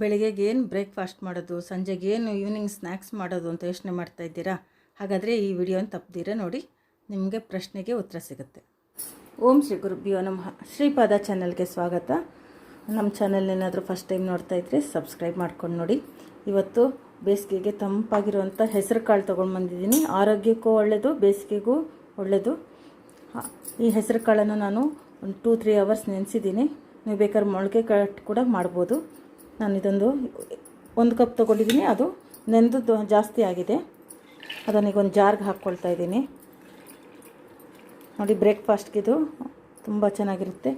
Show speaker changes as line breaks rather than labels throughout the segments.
ಬೆಳಿಗ್ಗೆಗೆ ಏನು ಬ್ರೇಕ್ಫಾಸ್ಟ್ ಮಾಡೋದು ಸಂಜೆಗೆ ಏನು ಈವ್ನಿಂಗ್ ಸ್ನ್ಯಾಕ್ಸ್ ಮಾಡೋದು ಅಂತ ಯೋಚನೆ ಮಾಡ್ತಾ ಇದ್ದೀರಾ? ಹಾಗಾದರೆ ಈ ವಿಡಿಯೋನ ತಪ್ಪದಿರ ನೋಡಿ, ನಿಮಗೆ ಪ್ರಶ್ನೆಗೆ ಉತ್ತರ ಸಿಗುತ್ತೆ. ಓಂ ಶ್ರೀ ಗುರುಭ್ಯೋ ನಮಃ. ಶ್ರೀಪಾದ ಚಾನಲ್ಗೆ ಸ್ವಾಗತ. ನಮ್ಮ ಚಾನಲ್ ಏನಾದರೂ ಫಸ್ಟ್ ಟೈಮ್ ನೋಡ್ತಾ ಇದ್ದರೆ ಸಬ್ಸ್ಕ್ರೈಬ್ ಮಾಡ್ಕೊಂಡು ನೋಡಿ. ಇವತ್ತು ಬೇಸಿಗೆಗೆ ತಂಪಾಗಿರುವಂಥ ಹೆಸರು ಕಾಳು ತೊಗೊಂಡು ಬಂದಿದ್ದೀನಿ. ಆರೋಗ್ಯಕ್ಕೂ ಒಳ್ಳೆಯದು ಬೇಸಿಗೆಗೂ ಒಳ್ಳೆಯದು ಈ ಹೆಸರು ಕಾಳನ್ನು ನಾನು ಒಂದು ಟೂ ತ್ರೀ ಅವರ್ಸ್ ನೆನೆಸಿದ್ದೀನಿ. ನೀವು ಬೇಕಾದ್ರೆ ಮೊಳಕೆ ಕಟ್ ಕೂಡ ಮಾಡ್ಬೋದು. ನಾನು ಇದೊಂದು ಒಂದು ಕಪ್ ತೊಗೊಂಡಿದ್ದೀನಿ, ಅದು ನೆಂದು ಜಾಸ್ತಿ ಆಗಿದೆ. ಅದನ್ನು ಈಗ ಒಂದು ಜಾರ್ಗೆ ಹಾಕ್ಕೊಳ್ತಾ ಇದ್ದೀನಿ. ನೋಡಿ, ಬ್ರೇಕ್ಫಾಸ್ಟ್ಗಿದು ತುಂಬ ಚೆನ್ನಾಗಿರುತ್ತೆ.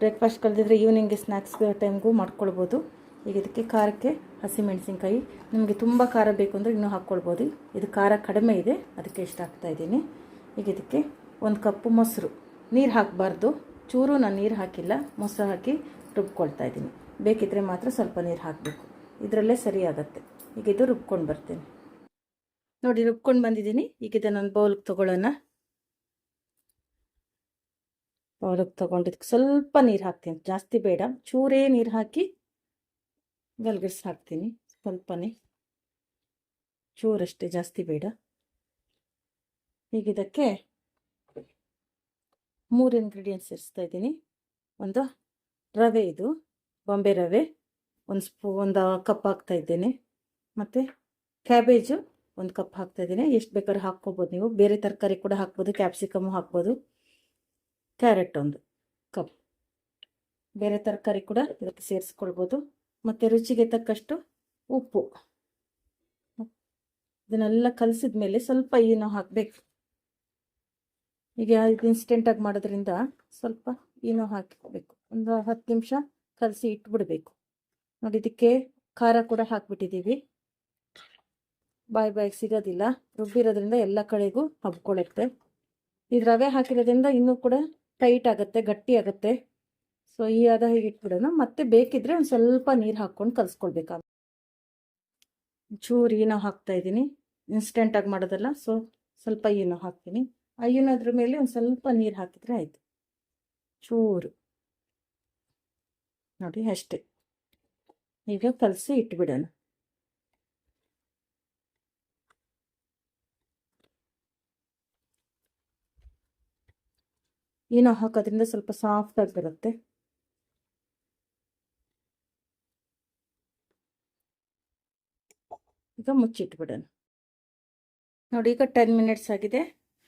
ಬ್ರೇಕ್ಫಾಸ್ಟ್ ಕಳೆದಿದ್ರೆ ಈವ್ನಿಂಗ್ಗೆ ಸ್ನ್ಯಾಕ್ಸ್ ಟೈಮ್ಗೂ ಮಾಡ್ಕೊಳ್ಬೋದು. ಈಗ ಇದಕ್ಕೆ ಖಾರಕ್ಕೆ ಹಸಿಮೆಣಸಿನ್ಕಾಯಿ ನಿಮಗೆ ತುಂಬ ಖಾರ ಬೇಕು ಅಂದರೆ ಇನ್ನೂ ಹಾಕ್ಕೊಳ್ಬೋದು. ಇದು ಖಾರ ಕಡಿಮೆ ಇದೆ, ಅದಕ್ಕೆ ಇಷ್ಟ ಆಗ್ತಾ ಇದ್ದೀನಿ. ಈಗ ಇದಕ್ಕೆ ಒಂದು ಕಪ್ಪು ಮೊಸರು. ನೀರು ಹಾಕಬಾರ್ದು. ಚೂರು ನಾನು ನೀರು ಹಾಕಿಲ್ಲ, ಮೊಸರು ಹಾಕಿ ರುಬ್ಕೊಳ್ತಾ ಇದ್ದೀನಿ. ಬೇಕಿದ್ದರೆ ಮಾತ್ರ ಸ್ವಲ್ಪ ನೀರು ಹಾಕಬೇಕು. ಇದರಲ್ಲೇ ಸರಿ ಆಗತ್ತೆ. ಈಗ ಇದು ರುಬ್ಕೊಂಡು ಬರ್ತೇನೆ. ನೋಡಿ, ರುಬ್ಕೊಂಡು ಬಂದಿದ್ದೀನಿ. ಈಗ ಇದನ್ನು ಬೌಲ್ಗೆ ತೊಗೊಳ್ಳೋಣ. ಬೌಲಿಗೆ ತೊಗೊಂಡಿದ್ದಕ್ಕೆ ಸ್ವಲ್ಪ ನೀರು ಹಾಕ್ತೀನಿ. ಜಾಸ್ತಿ ಬೇಡ. ಚೂರೇ ನೀರು ಹಾಕಿ ಗಲ್ಗಿಸ್ ಹಾಕ್ತೀನಿ ಸ್ವಲ್ಪನೇ. ಚೂರಷ್ಟೇ, ಜಾಸ್ತಿ ಬೇಡ. ಈಗ ಇದಕ್ಕೆ ಮೂರು ಇಂಗ್ರೀಡಿಯೆಂಟ್ಸ್ ಸೇರಿಸ್ತಾ ಇದ್ದೀನಿ. ಒಂದು ರವೆ ಇದು. ಬಾಂಬೆ ರವೆ, ಒಂದು ಸ್ಪೂ, ಒಂದು ಕಪ್ ಹಾಕ್ತಾ ಇದ್ದೇನೆ. ಮತ್ತು ಕ್ಯಾಬೇಜು ಒಂದು ಕಪ್ ಹಾಕ್ತಾ ಇದ್ದೀನಿ. ಎಷ್ಟು ಬೇಕಾದ್ರೂ ಹಾಕ್ಕೋಬೋದು ನೀವು. ಬೇರೆ ತರಕಾರಿ ಕೂಡ ಹಾಕ್ಬೋದು ಕ್ಯಾಪ್ಸಿಕಮ್ಮು ಹಾಕ್ಬೋದು. ಕ್ಯಾರೆಟ್ ಒಂದು ಕಪ್. ಬೇರೆ ತರಕಾರಿ ಕೂಡ ಇದಕ್ಕೆ ಸೇರಿಸ್ಕೊಳ್ಬೋದು. ಮತ್ತು ರುಚಿಗೆ ತಕ್ಕಷ್ಟು ಉಪ್ಪು. ಇದನ್ನೆಲ್ಲ ಕಲಸಿದ ಮೇಲೆ ಸ್ವಲ್ಪ ಏನೋ ಹಾಕಬೇಕು. ಈಗ ಇದು ಇನ್ಸ್ಟೆಂಟಾಗಿ ಮಾಡೋದ್ರಿಂದ ಸ್ವಲ್ಪ ಈನೋ ಹಾಕಬೇಕು. ಒಂದು ಹತ್ತು ನಿಮಿಷ ಕಲಸಿ ಇಟ್ಬಿಡಬೇಕು. ನೋಡಿ, ಇದಕ್ಕೆ ಖಾರ ಕೂಡ ಹಾಕ್ಬಿಟ್ಟಿದ್ದೀವಿ. ಬಾಯಿ ಬಾಯಿಗೆ ಸಿಗೋದಿಲ್ಲ. ರುಬ್ಬಿರೋದ್ರಿಂದ ಎಲ್ಲ ಕಡೆಗೂ ಹಬ್ಕೊಳ್ಳುತ್ತೆ ಇದು ರವೆ ಹಾಕಿರೋದ್ರಿಂದ ಇನ್ನೂ ಕೂಡ ಟೈಟ್ ಆಗುತ್ತೆ, ಗಟ್ಟಿ ಆಗುತ್ತೆ. ಸೊ ಈ ಅದ ಹೀಗೆ ಇಟ್ಬಿಡೋಣ. ಮತ್ತೆ ಬೇಕಿದ್ರೆ ಒಂದು ಸ್ವಲ್ಪ ನೀರು ಹಾಕ್ಕೊಂಡು ಕಲಿಸ್ಕೊಳ್ಬೇಕಾಗ ಚೂರು ಏನೋ ಹಾಕ್ತಾ ಇದ್ದೀನಿ. ಇನ್ಸ್ಟೆಂಟಾಗಿ ಮಾಡೋದಲ್ಲ ಸೊ ಸ್ವಲ್ಪ ಏನೋ ಹಾಕ್ತೀನಿ. ಆ ಈನೋದ್ರ ಮೇಲೆ ಒಂದು ಸ್ವಲ್ಪ ನೀರು ಹಾಕಿದ್ರೆ ಆಯಿತು. ಚೂರು. ನೋಡಿ, ಅಷ್ಟೇ. ಈಗ ಕಲಸಿ ಇಟ್ಬಿಡೋಣ. ಏನೋ ಹಾಕೋದ್ರಿಂದ ಸ್ವಲ್ಪ ಸಾಫ್ಟಾಗಿ ಬರುತ್ತೆ. ಈಗ ಮುಚ್ಚಿಟ್ಬಿಡೋಣ. ನೋಡಿ, ಈಗ ಟೆನ್ ಮಿನಿಟ್ಸ್ ಆಗಿದೆ.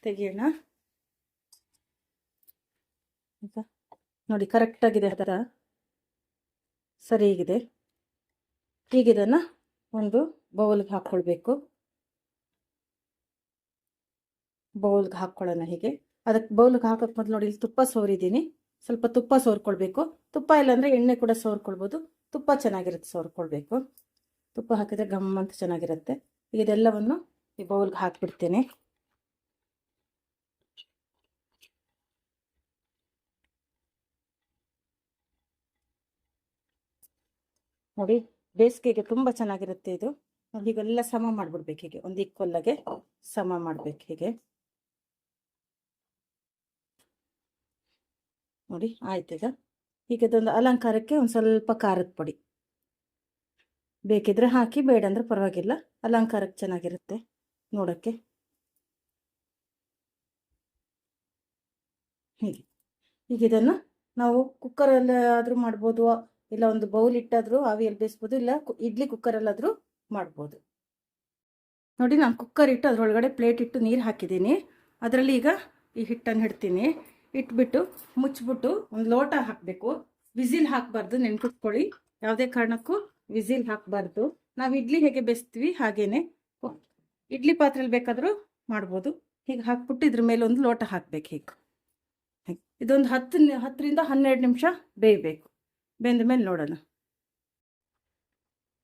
ತೆಗಿಯೋಣ. ಈಗ ನೋಡಿ ಕರೆಕ್ಟಾಗಿದೆ ಆ ಥರ ಸರಿಯಾಗಿದೆ ಈಗ ಇದನ್ನು ಒಂದು ಬೌಲ್ಗೆ ಹಾಕ್ಕೊಳ್ಬೇಕು ಬೌಲ್ಗೆ ಹಾಕ್ಕೊಳ್ಳೋಣ ಹೀಗೆ. ಅದಕ್ಕೆ ಬೌಲ್ಗೆ ಹಾಕೋಕೆ ಮೊದಲು ನೋಡಿ, ಇಲ್ಲಿ ತುಪ್ಪ ಸೋರಿದ್ದೀನಿ. ಸ್ವಲ್ಪ ತುಪ್ಪ ಸೋರ್ಕೊಳ್ಬೇಕು. ತುಪ್ಪ ಇಲ್ಲಾಂದರೆ ಎಣ್ಣೆ ಕೂಡ ಸೋರ್ಕೊಳ್ಬೋದು. ತುಪ್ಪ ಚೆನ್ನಾಗಿರುತ್ತೆ ಸೋರ್ಕೊಳ್ಬೇಕು. ತುಪ್ಪ ಹಾಕಿದ್ರೆ ಗಮ್ಮಂತ ಚೆನ್ನಾಗಿರುತ್ತೆ. ಇದೆಲ್ಲವನ್ನು ಈ ಬೌಲ್ಗೆ ಹಾಕಿಬಿಡ್ತೇನೆ. ನೋಡಿ ಬೇಸಿಗೆಗೆ ತುಂಬ ಚೆನ್ನಾಗಿರುತ್ತೆ ಇದು. ಹೀಗೆಲ್ಲ ಸಮ ಮಾಡ್ಬಿಡ್ಬೇಕು ಹೀಗೆ. ಒಂದು ಇಕ್ವಲ್ಲಾಗೆ ಸಮ ಮಾಡಬೇಕು ಹೀಗೆ. ನೋಡಿ ಆಯ್ತು ಈಗ. ಈಗ ಇದೊಂದು ಅಲಂಕಾರಕ್ಕೆ ಒಂದು ಸ್ವಲ್ಪ ಖಾರದ ಪುಡಿ. ಬೇಕಿದ್ರೆ ಹಾಕಿ ಬೇಡ ಅಂದ್ರೆ ಪರವಾಗಿಲ್ಲ. ಅಲಂಕಾರಕ್ಕೆ ಚೆನ್ನಾಗಿರುತ್ತೆ ನೋಡೋಕ್ಕೆ. ಹೀಗೆ. ಈಗ ಇದನ್ನು ನಾವು ಕುಕ್ಕರಲ್ಲಿ ಆದರೂ ಮಾಡ್ಬೋದು. ಇಲ್ಲ ಒಂದು ಬೌಲ್ ಇಟ್ಟಾದರೂ ಆವಿಯಲ್ಲಿ ಬೇಯಿಸ್ಬೋದು, ಇಲ್ಲ ಇಡ್ಲಿ ಕುಕ್ಕರಲ್ಲಾದರೂ ಮಾಡ್ಬೋದು. ನೋಡಿ ನಾನು ಕುಕ್ಕರ್ ಇಟ್ಟು ಅದರೊಳಗಡೆ ಪ್ಲೇಟ್ ಇಟ್ಟು ನೀರು ಹಾಕಿದ್ದೀನಿ. ಅದರಲ್ಲಿ ಈಗ ಈ ಹಿಟ್ಟನ್ನು ಇಡ್ತೀನಿ. ಇಟ್ಬಿಟ್ಟು ಮುಚ್ಚಿಬಿಟ್ಟು ಒಂದು ಲೋಟ ಹಾಕಬೇಕು. ವಿಸಿಲ್ ಹಾಕಬಾರ್ದು, ನೆನ್ಪಿಟ್ಕೊಳ್ಳಿ. ಯಾವುದೇ ಕಾರಣಕ್ಕೂ ವಿಸಿಲ್ ಹಾಕಬಾರ್ದು. ನಾವು ಇಡ್ಲಿ ಹೇಗೆ ಬೇಯಿಸ್ತೀವಿ ಹಾಗೇನೆ. ಇಡ್ಲಿ ಪಾತ್ರೆಯಲ್ಲಿ ಬೇಕಾದರೂ ಮಾಡ್ಬೋದು. ಹೀಗೆ ಹಾಕ್ಬಿಟ್ಟು ಇದ್ರ ಮೇಲೆ ಒಂದು ಲೋಟ ಹಾಕ್ಬೇಕು ಹೀಗೆ. ಇದೊಂದು ಹತ್ತು, ಹತ್ತರಿಂದ ಹನ್ನೆರಡು ನಿಮಿಷ ಬೇಯಬೇಕು. ಬೆಂದ ಮೇಲೆ ನೋಡೋಣ.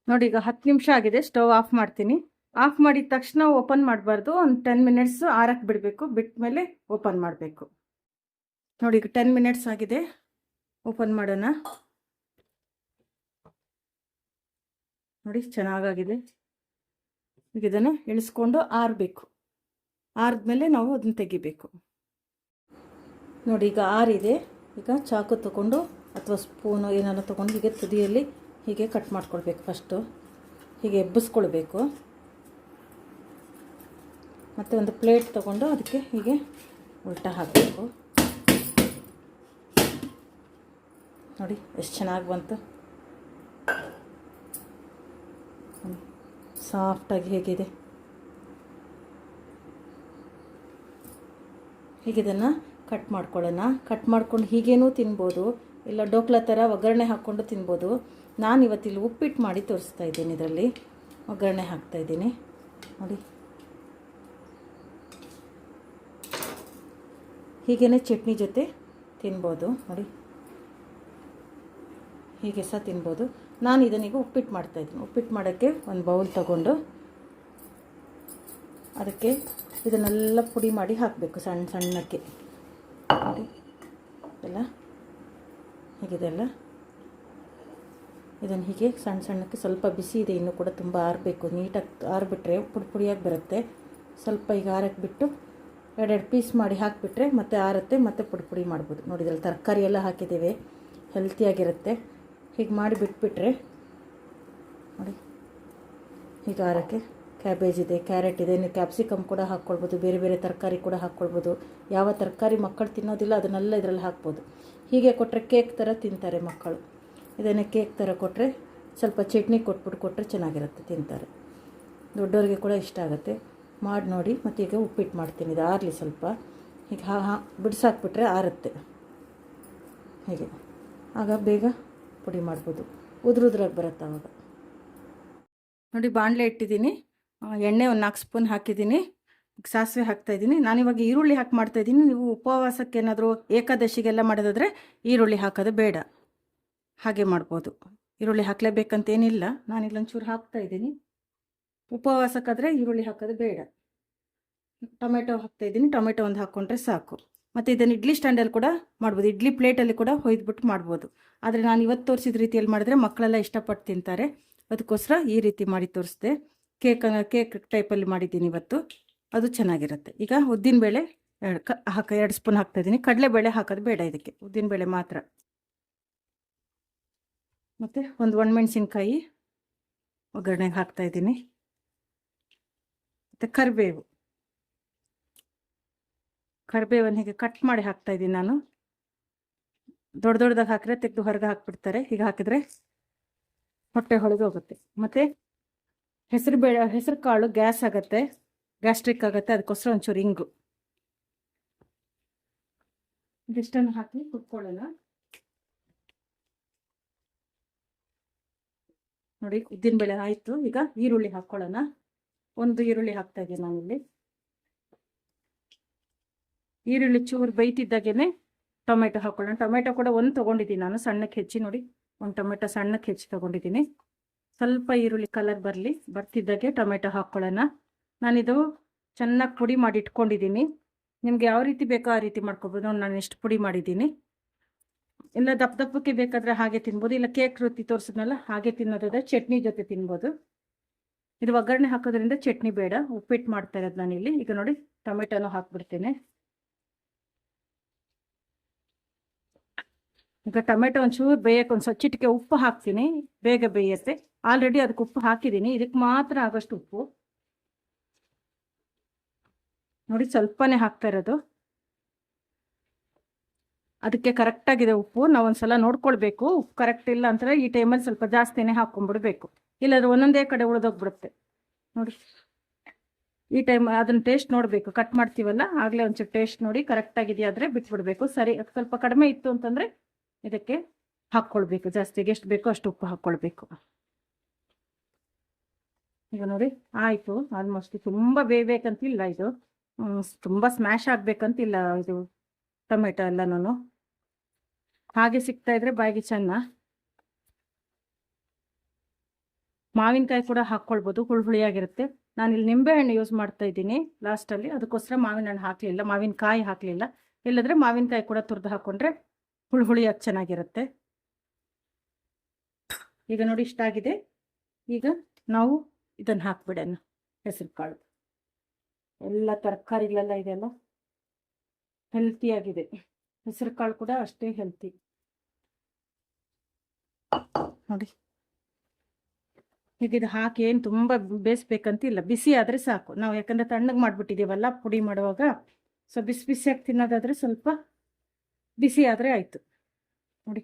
ನೋಡಿ ಈಗ ಹತ್ತು ನಿಮಿಷ ಆಗಿದೆ, ಸ್ಟವ್ ಆಫ್ ಮಾಡ್ತೀನಿ. ಆಫ್ ಮಾಡಿದ ತಕ್ಷಣ ಓಪನ್ ಮಾಡಬಾರ್ದು, ಒಂದು ಟೆನ್ ಮಿನಿಟ್ಸ್ ಆರಕ್ಕೆ ಬಿಡಬೇಕು, ಬಿಟ್ಟ ಮೇಲೆ ಓಪನ್ ಮಾಡಬೇಕು. ನೋಡಿ ಈಗ ಟೆನ್ ಮಿನಿಟ್ಸ್ ಆಗಿದೆ, ಓಪನ್ ಮಾಡೋಣ. ನೋಡಿ ಚೆನ್ನಾಗಾಗಿದೆ. ಈಗ ಇದನ್ನು ಇಳಿಸ್ಕೊಂಡು ಆರಬೇಕು. ಆರಿದ್ಮೇಲೆ ನಾವು ಅದನ್ನು ತೆಗಿಬೇಕು. ನೋಡಿ ಈಗ ಆರಿದೆ, ಈಗ ಚಾಕು ತಗೊಂಡು ಅಥವಾ ಸ್ಪೂನು ಏನಾದ್ರು ತೊಗೊಂಡು ಹೀಗೆ ತುದಿಯಲ್ಲಿ ಹೀಗೆ ಕಟ್ ಮಾಡ್ಕೊಳ್ಬೇಕು ಫಸ್ಟು. ಹೀಗೆ ಎಬ್ಬಿಸ್ಕೊಳ್ಬೇಕು. ಮತ್ತು ಒಂದು ಪ್ಲೇಟ್ ತೊಗೊಂಡು ಅದಕ್ಕೆ ಹೀಗೆ ಉಲ್ಟ ಹಾಕಬೇಕು. ನೋಡಿ, ಎಷ್ಟು ಚೆನ್ನಾಗಿ ಬಂತು. ಸಾಫ್ಟಾಗಿ ಹೇಗಿದೆ. ಹೀಗೆ ಇದನ್ನು ಕಟ್ ಮಾಡ್ಕೊಳ್ಳೋಣ. ಕಟ್ ಮಾಡ್ಕೊಂಡು ಹೀಗೇನೂ ತಿನ್ಬೋದು. ಇಲ್ಲ, ಡೋಕ್ಲ ಥರ ಒಗ್ಗರಣೆ ಹಾಕ್ಕೊಂಡು ತಿನ್ಬೋದು. ನಾನು ಇವತ್ತಿಲ್ಲಿ ಉಪ್ಪಿಟ್ಟು ಮಾಡಿ ತೋರಿಸ್ತಾ ಇದ್ದೀನಿ ಇದರಲ್ಲಿ. ಒಗ್ಗರಣೆ ಹಾಕ್ತಾ ಇದ್ದೀನಿ. ನೋಡಿ. ಹೀಗೇ ಚಟ್ನಿ ಜೊತೆ ತಿನ್ಬೋದು. ನೋಡಿ. ಹೀಗೆ ಸಹ ತಿನ್ಬೋದು. ನಾನು ಇದನ್ನೀಗ ಉಪ್ಪಿಟ್ಟು ಮಾಡ್ತಾಯಿದ್ದೀನಿ ಉಪ್ಪಿಟ್ಟು ಮಾಡೋಕ್ಕೆ ಒಂದು ಬೌಲ್ ತಗೊಂಡು ಅದಕ್ಕೆ ಇದನ್ನೆಲ್ಲ ಪುಡಿ ಮಾಡಿ ಹಾಕಬೇಕು ಸಣ್ಣ ಸಣ್ಣಕ್ಕೆ. ನೋಡಿ. ಎಲ್ಲ. ಹೀಗಿದೆಲ್ಲ ಇದನ್ನು ಹೀಗೆ ಸಣ್ಣ ಸಣ್ಣಕ್ಕೆ ಸ್ವಲ್ಪ ಬಿಸಿ ಇದೆ, ಇನ್ನೂ ಕೂಡ ತುಂಬ ಆರಬೇಕು. ನೀಟಾಗಿ ಆರಿಬಿಟ್ರೆ ಪುಡಿ ಪುಡಿಯಾಗಿ ಬರುತ್ತೆ. ಸ್ವಲ್ಪ ಈಗ ಆರಕ್ಕೆ ಬಿಟ್ಟು ಎರಡೆರಡು ಪೀಸ್ ಮಾಡಿ ಹಾಕಿಬಿಟ್ರೆ ಮತ್ತೆ ಆರುತ್ತೆ, ಮತ್ತೆ ಪುಡಿ ಪುಡಿ ಮಾಡ್ಬೋದು. ನೋಡಿ, ಇದ್ರಲ್ಲಿ ತರಕಾರಿ ಎಲ್ಲ ಹಾಕಿದ್ದೇವೆ. ಹೆಲ್ತಿಯಾಗಿರುತ್ತೆ ಹೀಗೆ ಮಾಡಿ ಬಿಟ್ಬಿಟ್ರೆ, ನೋಡಿ ಹೀಗೆ ಆರಕ್ಕೆ ಕ್ಯಾಬೇಜ್ ಇದೆ ಕ್ಯಾರೆಟ್ ಇದೆ, ಇನ್ನು ಕ್ಯಾಪ್ಸಿಕಮ್ ಕೂಡ ಹಾಕ್ಕೊಳ್ಬೋದು, ಬೇರೆ ಬೇರೆ ತರಕಾರಿ ಕೂಡ ಹಾಕ್ಕೊಳ್ಬೋದು. ಯಾವ ತರಕಾರಿ ಮಕ್ಕಳು ತಿನ್ನೋದಿಲ್ಲ, ಅದನ್ನೆಲ್ಲ ಇದರಲ್ಲಿ ಹಾಕ್ಬೋದು. ಹೀಗೆ ಕೊಟ್ಟರೆ ಕೇಕ್ ಥರ ತಿಂತಾರೆ ಮಕ್ಕಳು. ಇದನ್ನೇ ಕೇಕ್ ಥರ ಕೊಟ್ಟರೆ ಸ್ವಲ್ಪ ಚಟ್ನಿ ಕೊಟ್ಬಿಟ್ಟು ಕೊಟ್ಟರೆ ಚೆನ್ನಾಗಿರುತ್ತೆ ತಿಂತಾರೆ. ದೊಡ್ಡವ್ರಿಗೆ ಕೂಡ ಇಷ್ಟ ಆಗುತ್ತೆ. ಮಾಡಿ ನೋಡಿ, ಮತ್ತು ಈಗ ಉಪ್ಪಿಟ್ಟು ಮಾಡ್ತೀನಿ, ಇದು ಆರಲಿ ಸ್ವಲ್ಪ. ಈಗ ಹಾ ಹಾ, ಬಿಡಿಸಾಕ್ಬಿಟ್ರೆ ಆರುತ್ತೆ. ಹೀಗೆ. ಆಗ ಬೇಗ ಪುಡಿ ಮಾಡ್ಬೋದು. ಉದುರು ಉದ್ರಾಗಿ ಬರುತ್ತೆ ಆವಾಗ ನೋಡಿ, ಬಾಣಲೆ ಇಟ್ಟಿದ್ದೀನಿ. ಎಣ್ಣೆ ಒಂದು ನಾಲ್ಕು ಸ್ಪೂನ್ ಹಾಕಿದ್ದೀನಿ. ಸಾಸಿವೆ ಹಾಕ್ತಾ ಇದ್ದೀನಿ. ನಾನಿವಾಗ ಈರುಳ್ಳಿ ಹಾಕಿ ಮಾಡ್ತಾ ಇದ್ದೀನಿ. ನೀವು ಉಪವಾಸಕ್ಕೆ ಏನಾದರೂ ಏಕಾದಶಿಗೆಲ್ಲ ಮಾಡೋದಾದರೆ ಈರುಳ್ಳಿ ಹಾಕೋದು ಬೇಡ. ಹಾಗೆ ಮಾಡ್ಬೋದು. ಈರುಳ್ಳಿ ಹಾಕಲೇಬೇಕಂತೇನಿಲ್ಲ ನಾನು ಇಲ್ಲೊಂಚೂರು ಹಾಕ್ತಾಯಿದ್ದೀನಿ ಉಪವಾಸಕ್ಕಾದರೆ ಈರುಳ್ಳಿ ಹಾಕೋದು ಬೇಡ. ಟೊಮೆಟೊ ಹಾಕ್ತಾ ಇದ್ದೀನಿ. ಟೊಮೆಟೊ ಒಂದು ಹಾಕ್ಕೊಂಡ್ರೆ ಸಾಕು. ಮತ್ತು ಇದನ್ನು ಇಡ್ಲಿ ಸ್ಟ್ಯಾಂಡಲ್ಲಿ ಕೂಡ ಮಾಡ್ಬೋದು. ಇಡ್ಲಿ ಪ್ಲೇಟಲ್ಲಿ ಕೂಡ ಹೊಯ್ದುಬಿಟ್ಟು ಮಾಡ್ಬೋದು. ಆದರೆ ನಾನು ಇವತ್ತು ತೋರಿಸಿದ ರೀತಿಯಲ್ಲಿ ಮಾಡಿದ್ರೆ ಮಕ್ಕಳೆಲ್ಲ ಇಷ್ಟಪಟ್ಟು ತಿಂತಾರೆ. ಅದಕ್ಕೋಸ್ಕರ ಈ ರೀತಿ ಮಾಡಿ ತೋರಿಸ್ದೆ. ಕೇಕ್ ಕೇಕ್ ಟೈಪಲ್ಲಿ ಮಾಡಿದ್ದೀನಿ ಇವತ್ತು. ಅದು ಚೆನ್ನಾಗಿರುತ್ತೆ. ಈಗ ಉದ್ದಿನಬೇಳೆ ಎರಡು ಹಾಕ, ಎರಡು ಸ್ಪೂನ್ ಹಾಕ್ತಾಯಿದ್ದೀನಿ ಕಡಲೆಬೇಳೆ ಹಾಕೋದು ಬೇಡ ಇದಕ್ಕೆ. ಉದ್ದಿನಬೇಳೆ ಮಾತ್ರ. ಮತ್ತು ಒಂದು ಒಣಮೆಣ್ಸಿನ್ಕಾಯಿ ಒಗ್ಗರಣೆಗೆ ಹಾಕ್ತಾಯಿದ್ದೀನಿ ಮತ್ತು ಕರಿಬೇವು. ಕರಿಬೇವನ್ನು ಹೀಗೆ ಕಟ್ ಮಾಡಿ ಹಾಕ್ತಾಯಿದ್ದೀನಿ ನಾನು. ದೊಡ್ಡ ದೊಡ್ಡದಾಗಿ ಹಾಕಿದ್ರೆ ತೆಗೆದು ಹೊರಗೆ ಹಾಕಿಬಿಡ್ತಾರೆ. ಹೀಗೆ ಹಾಕಿದ್ರೆ ಹೊಟ್ಟೆ ಹೊಳಗೆ ಹೋಗುತ್ತೆ. ಮತ್ತು ಹೆಸರು ಬೇಳೆ, ಹೆಸರು ಕಾಳು ಗ್ಯಾಸ್ ಆಗುತ್ತೆ. ಗ್ಯಾಸ್ಟ್ರಿಕ್ ಆಗುತ್ತೆ, ಅದಕ್ಕೋಸ್ಕರ ಒಂಚೂರು ಹಿಂಗು ಇದಿಷ್ಟನ್ನು ಹಾಕಿ ಕುತ್ಕೊಳ್ಳೋಣ ನೋಡಿ, ಉದ್ದಿನ ಬೇಳೆ ಆಯಿತು. ಈಗ ಈರುಳ್ಳಿ ಹಾಕ್ಕೊಳ್ಳೋಣ. ಒಂದು ಈರುಳ್ಳಿ ಹಾಕ್ತಾ ಇದ್ದೀನಿ ನಾನಿಲ್ಲಿ. ಈರುಳ್ಳಿ ಚೂರು ಬೈತಿದ್ದಾಗೇನೆ ಟೊಮೆಟೊ ಹಾಕೊಳ್ಳೋಣ ಟೊಮೆಟೊ ಕೂಡ ಒಂದು ತೊಗೊಂಡಿದ್ದೀನಿ ನಾನು, ಸಣ್ಣಕ್ಕೆ ಹೆಚ್ಚಿ ನೋಡಿ. ಒಂದು ಟೊಮೆಟೊ ಸಣ್ಣಕ್ಕೆ ಹೆಚ್ಚಿ ತೊಗೊಂಡಿದ್ದೀನಿ. ಸ್ವಲ್ಪ ಈರುಳ್ಳಿ ಕಲರ್ ಬರಲಿ, ಬರ್ತಿದ್ದಾಗೆ ಟೊಮೆಟೊ ಹಾಕ್ಕೊಳ್ಳೋಣ. ನಾನಿದು ಚೆನ್ನಾಗಿ ಪುಡಿ ಮಾಡಿ ಇಟ್ಕೊಂಡಿದ್ದೀನಿ. ನಿಮ್ಗೆ ಯಾವ ರೀತಿ ಬೇಕೋ ಆ ರೀತಿ ಮಾಡ್ಕೊಬೋದು. ನಾನು ಎಷ್ಟು ಪುಡಿ ಮಾಡಿದ್ದೀನಿ. ಇಲ್ಲ ದಪ್ಪ ದಪ್ಪಕ್ಕೆ ಬೇಕಾದರೆ ಹಾಗೆ ತಿನ್ಬೋದು. ಇಲ್ಲ ಕೇಕ್ ರೀತಿ ತೋರಿಸಿದ್ನಲ್ಲ, ಹಾಗೆ ತಿನ್ನೋದಾದ್ರೆ ಚಟ್ನಿ ಜೊತೆ ತಿನ್ಬೋದು. ಇದು ಒಗ್ಗರಣೆ ಹಾಕೋದ್ರಿಂದ ಚಟ್ನಿ ಬೇಡ. ಉಪ್ಪಿಟ್ಟು ಮಾಡ್ತಾ ಇರೋದು ನಾನಿಲ್ಲಿ. ಈಗ ನೋಡಿ, ಟೊಮೆಟೊನೂ ಹಾಕ್ಬಿಡ್ತೇನೆ. ಈಗ ಟೊಮೆಟೊ ಒಂಚೂರು ಬೇಯಕ್ಕೆ ಒಂದು ಸ್ವಚ್ಚಿಟ್ಟಿಗೆ ಉಪ್ಪು ಹಾಕ್ತೀನಿ. ಬೇಗ ಬೇಯುತ್ತೆ. ಆಲ್ರೆಡಿ ಅದಕ್ಕೆ ಉಪ್ಪು ಹಾಕಿದ್ದೀನಿ. ಇದಕ್ಕೆ ಮಾತ್ರ ಆಗೋಷ್ಟು ಉಪ್ಪು. ನೋಡಿ ಸ್ವಲ್ಪನೇ ಹಾಕ್ತಾ ಇರೋದು. ಅದಕ್ಕೆ ಕರೆಕ್ಟಾಗಿದೆ ಉಪ್ಪು. ನಾವು ಒಂದ್ಸಲ ನೋಡ್ಕೊಳ್ಬೇಕು. ಉಪ್ಪು ಕರೆಕ್ಟ್ ಇಲ್ಲ ಅಂತಂದರೆ ಈ ಟೈಮಲ್ಲಿ ಸ್ವಲ್ಪ ಜಾಸ್ತಿನೇ ಹಾಕ್ಕೊಂಡ್ಬಿಡ್ಬೇಕು ಇಲ್ಲಾಂದ್ರೆ ಒಂದೊಂದೇ ಕಡೆ ಉಳಿದೋಗ್ಬಿಡುತ್ತೆ. ನೋಡಿ. ಈ ಟೈಮ್ ಅದನ್ನ ಟೇಸ್ಟ್ ನೋಡಬೇಕು. ಕಟ್ ಮಾಡ್ತೀವಲ್ಲ, ಆಗಲೇ ಒಂಚೂರು ಟೇಸ್ಟ್ ನೋಡಿ ಕರೆಕ್ಟ್ ಆಗಿದೆಯಾ ಆದರೆ ಬಿಟ್ಬಿಡಬೇಕು. ಸರಿ ಸ್ವಲ್ಪ ಕಡಿಮೆ ಇತ್ತು ಅಂತಂದರೆ ಇದಕ್ಕೆ ಹಾಕ್ಕೊಳ್ಬೇಕು. ಜಾಸ್ತಿಗೆ ಎಷ್ಟು ಬೇಕೋ ಅಷ್ಟು ಉಪ್ಪು ಹಾಕ್ಕೊಳ್ಬೇಕು. ಈಗ ನೋಡಿ, ಆಯಿತು. ಆಲ್ಮೋಸ್ಟ್ ತುಂಬ ಬೇಯಬೇಕಂತಿಲ್ಲ ಇದು. ತುಂಬ ಸ್ಮ್ಯಾಶ್ ಆಗಬೇಕಂತಿಲ್ಲ ಇದು ಟೊಮೆಟೊ ಎಲ್ಲನೂ ಹಾಗೆ ಸಿಗ್ತಾ ಇದ್ರೆ ಬಾಯಿಗೆ ಚೆನ್ನ. ಮಾವಿನಕಾಯಿ ಕೂಡ ಹಾಕ್ಕೊಳ್ಬೋದು ಹುಳಿ ಹುಳಿಯಾಗಿರುತ್ತೆ ನಾನು ಇಲ್ಲಿ ನಿಂಬೆಹಣ್ಣು ಯೂಸ್ ಮಾಡ್ತಾ ಇದ್ದೀನಿ ಲಾಸ್ಟಲ್ಲಿ ಅದಕ್ಕೋಸ್ಕರ ಮಾವಿನ ಹಣ್ಣು ಹಾಕಲಿಲ್ಲ, ಮಾವಿನಕಾಯಿ ಹಾಕಲಿಲ್ಲ. ಇಲ್ಲದ್ರೆ ಮಾವಿನಕಾಯಿ ಕೂಡ ತುರಿದು ಹಾಕೊಂಡ್ರೆ ಹುಳಿ ಹುಳಿಯಾಗಿ ಚೆನ್ನಾಗಿರುತ್ತೆ. ಈಗ ನೋಡಿ ಇಷ್ಟ ಆಗಿದೆ ಈಗ ನಾವು ಇದನ್ನು ಹಾಕ್ಬಿಡೋಣ. ಹೆಸರು ಕಾಳು ಎಲ್ಲ ತರಕಾರಿಗಳೆಲ್ಲ ಇದೆಯಲ್ಲ? ಹೆಲ್ತಿಯಾಗಿದೆ ಹೆಸರು ಕಾಳು ಕೂಡ ಅಷ್ಟೇ ಹೆಲ್ತಿ ನೋಡಿ. ಈಗ ಇದು ಹಾಕಿ ಏನು ತುಂಬ ಬೇಯಿಸ್ಬೇಕಂತಿಲ್ಲ. ಬಿಸಿ ಆದರೆ ಸಾಕು. ನಾವು ಯಾಕಂದರೆ ತಣ್ಣಗೆ ಮಾಡಿಬಿಟ್ಟಿದ್ದೀವಲ್ಲ ಪುಡಿ ಮಾಡುವಾಗ. ಸೊ ಬಿಸಿ ಬಿಸಿಯಾಗಿ ತಿನ್ನೋದಾದರೆ ಸ್ವಲ್ಪ ಬಿಸಿ ಆದರೆ ಆಯಿತು. ನೋಡಿ.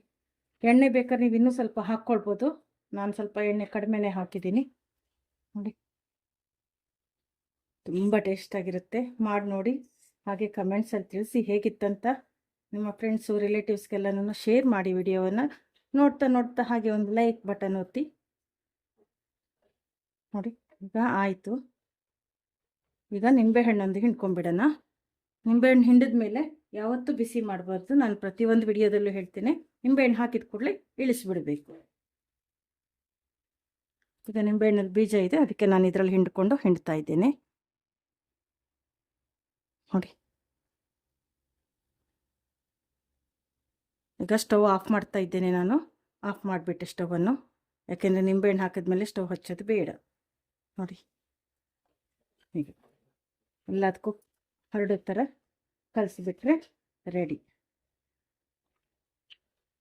ಎಣ್ಣೆ ಬೇಕಾದ್ರೆ ನೀವು ಇನ್ನೂ ಸ್ವಲ್ಪ ಹಾಕ್ಕೊಳ್ಬೋದು. ನಾನು ಸ್ವಲ್ಪ ಎಣ್ಣೆ ಕಡಿಮೆನೆ ಹಾಕಿದ್ದೀನಿ. ನೋಡಿ. ತುಂಬ ಟೇಸ್ಟಾಗಿರುತ್ತೆ ಮಾಡಿ ನೋಡಿ. ಹಾಗೆ ಕಮೆಂಟ್ಸಲ್ಲಿ ತಿಳಿಸಿ ಹೇಗಿತ್ತಂತ ನಿಮ್ಮ ಫ್ರೆಂಡ್ಸು ರಿಲೇಟಿವ್ಸ್ಗೆಲ್ಲನೂ ಶೇರ್ ಮಾಡಿ ವಿಡಿಯೋವನ್ನು. ನೋಡ್ತಾ ನೋಡ್ತಾ ಹಾಗೆ ಒಂದು ಲೈಕ್ ಬಟನ್ ಒತ್ತಿ. ನೋಡಿ, ಈಗ ಆಯಿತು. ಈಗ ನಿಂಬೆಹಣ್ಣೊಂದು ಹಿಂಡ್ಕೊಂಬಿಡೋಣ ನಿಂಬೆಹಣ್ಣು ಹಿಂಡಿದ ಮೇಲೆ ಯಾವತ್ತೂ ಬಿಸಿ ಮಾಡಬಾರ್ದು. ನಾನು ಪ್ರತಿಯೊಂದು ವಿಡಿಯೋದಲ್ಲೂ ಹೇಳ್ತೀನಿ. ನಿಂಬೆಹಣ್ಣು ಹಾಕಿದ ಕೂಡಲೇ ಇಳಿಸ್ಬಿಡಬೇಕು. ಈಗ ನಿಂಬೆಹಣ್ಣಲ್ಲಿ ಬೀಜ ಇದೆ. ಅದಕ್ಕೆ ನಾನು ಇದರಲ್ಲಿ ಹಿಂಡ್ಕೊಂಡು ಹಿಂಡ್ತಾ ಇದ್ದೇನೆ. ನೋಡಿ ಈಗ ಸ್ಟವ್ ಆಫ್ ಮಾಡ್ತಾ ಇದ್ದೇನೆ ನಾನು. ಆಫ್ ಮಾಡಿಬಿಟ್ಟೆ ಸ್ಟವನ್ನು ಯಾಕೆಂದರೆ ನಿಂಬೆಹಣ್ಣು ಹಾಕಿದ್ಮೇಲೆ ಸ್ಟವ್ ಹಚ್ಚೋದು ಬೇಡ. ನೋಡಿ. ಹೀಗೆ. ಎಲ್ಲದಕ್ಕೂ ಹರಡೋ ಥರ ಕಲಸಿಬಿಟ್ರೆ ರೆಡಿ.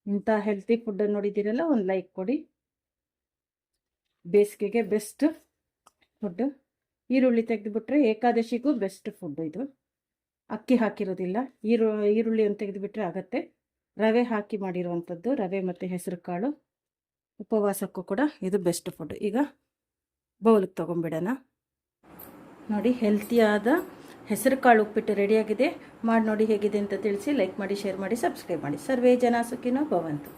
ಇಂಥ ಹೆಲ್ತಿ ಫುಡ್ಡನ್ನು ನೋಡಿದ್ದೀರಲ್ಲ, ಒಂದು ಲೈಕ್ ಕೊಡಿ. ಬೇಸಿಗೆಗೆ ಬೆಸ್ಟ್ ಫುಡ್ ಈರುಳ್ಳಿ ತೆಗೆದುಬಿಟ್ರೆ ಏಕಾದಶಿಗೂ ಬೆಸ್ಟ್ ಫುಡ್ ಇದು. ಅಕ್ಕಿ ಹಾಕಿರೋದಿಲ್ಲ. ಈರು ಈರುಳ್ಳಿಯನ್ನು ತೆಗೆದುಬಿಟ್ರೆ ಆಗತ್ತೆ. ರವೆ ಹಾಕಿ ಮಾಡಿರುವಂಥದ್ದು, ರವೆ ಮತ್ತು ಹೆಸರು ಕಾಳು, ಉಪವಾಸಕ್ಕೂ ಕೂಡ ಇದು ಬೆಸ್ಟ್ ಫುಡ್ ಈಗ ಬೌಲಿಗೆ ತೊಗೊಂಬಿಡೋಣ ನೋಡಿ ಹೆಲ್ತಿಯಾದ ಹೆಸರು ಕಾಳು ಉಪ್ಪಿಟ್ಟು ರೆಡಿಯಾಗಿದೆ ಮಾಡಿ ನೋಡಿ ಹೇಗಿದೆ ಅಂತ ತಿಳಿಸಿ ಲೈಕ್ ಮಾಡಿ ಶೇರ್ ಮಾಡಿ ಸಬ್ಸ್ಕ್ರೈಬ್ ಮಾಡಿ. ಸರ್ವೇ ಜನ ಸುಖಿನೋ ಭವಂತು.